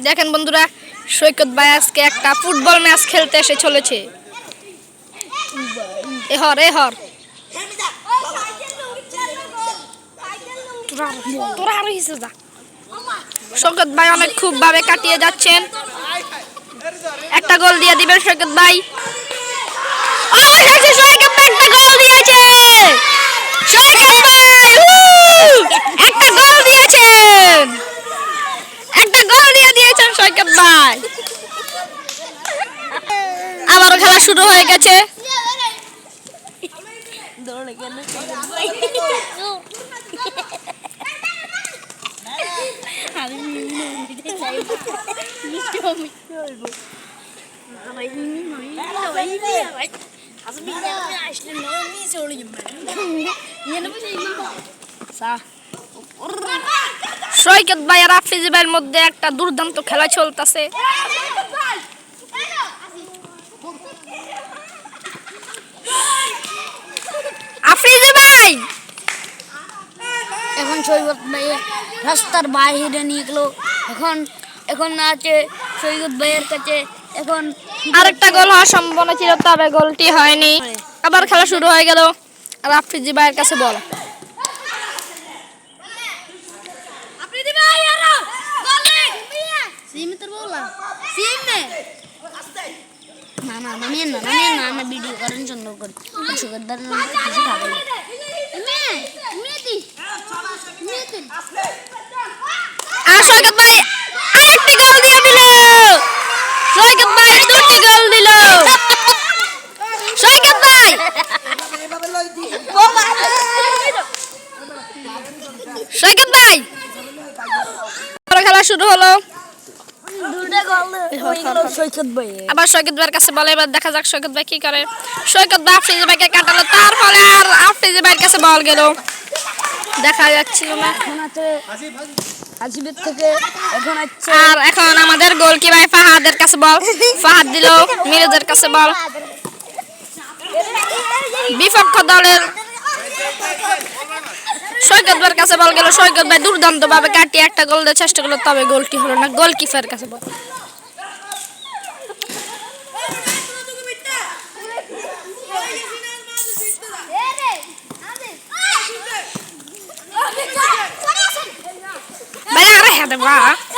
দেখেন বন্ধুরা, সৈকত ভাই আজকে একটা ফুটবল ম্যাচ খেলতে এসে চলেছে। এহর এহর। তোরা হর সৈকত ভাই অনেক খুব ভাবে কাটিয়ে যাচ্ছেন। একটা গোল দিয়ে দিবেন সৈকত ভাই অবশেষে সৈকত ভাই একটা গোল দিয়েছে সৈকত ভাই উহ! একটা গোল দিয়েছেন একটা গোল দিয়ে সৈকত ভাই আবারও খেলা শুরু হয়ে গেছে। সৈকত ভাই আর আফিজ ভাইয়ের মধ্যে একটা দুর্দান্ত খেলা চলতেছে। ভাই! এখন সৈকত ভাই রাস্তার বাইরে নিয়ে গেলো এখন এখন আছে সৈকত ভাইয়ের কাছে। এখন আরেকটা গোল হওয়ার সম্ভাবনা ছিল তবে গোলটি হয়নি। আবার খেলা শুরু হয়ে গেল। আর আফ্রিজি ভাইয়ের কাছে বল। সিম সিম নে না না নামিয়ে না নামিয়ে না আমরা ভিডিও করেন সুন্দর করে সুগার দার কিছু খাবে আর সৈকত ভাই আরেকটি গোল দিয়ে দিল। সৈকত ভাই দুটি গোল দিল। সৈকত ভাই। সৈকত ভাই। খেলা শুরু হলো দুটা গোল হয়ে গেল সৈকত ভাই আবার সৈকত ভাইয়ের কাছে বলে এবার দেখা যাক সৈকত ভাই কি করে। সৈকত ভাই আফ্রিজি ভাইকে কাটালো তার ফলে আর আফ্রিজি ভাইয়ের কাছে বল গেল। দেখা যাচ্ছিল না। এখন আছে হাসিবের থেকে এখন আছে আর এখন আমাদের গোলকি ভাই ফাহাদের কাছে বল। ফাহাদ দিল মিরাজের কাছে বল। বিপক্ষ দলের সৈকত কাছে বল গেল, সৈকত ভাই দুর্দান্ত ভাবে কাটিয়ে একটা গোল দেওয়ার চেষ্টা করল, তবে গোলটি হলো না, গোলকিপারের কাছে বল। ভাই, আরে হ্যাঁ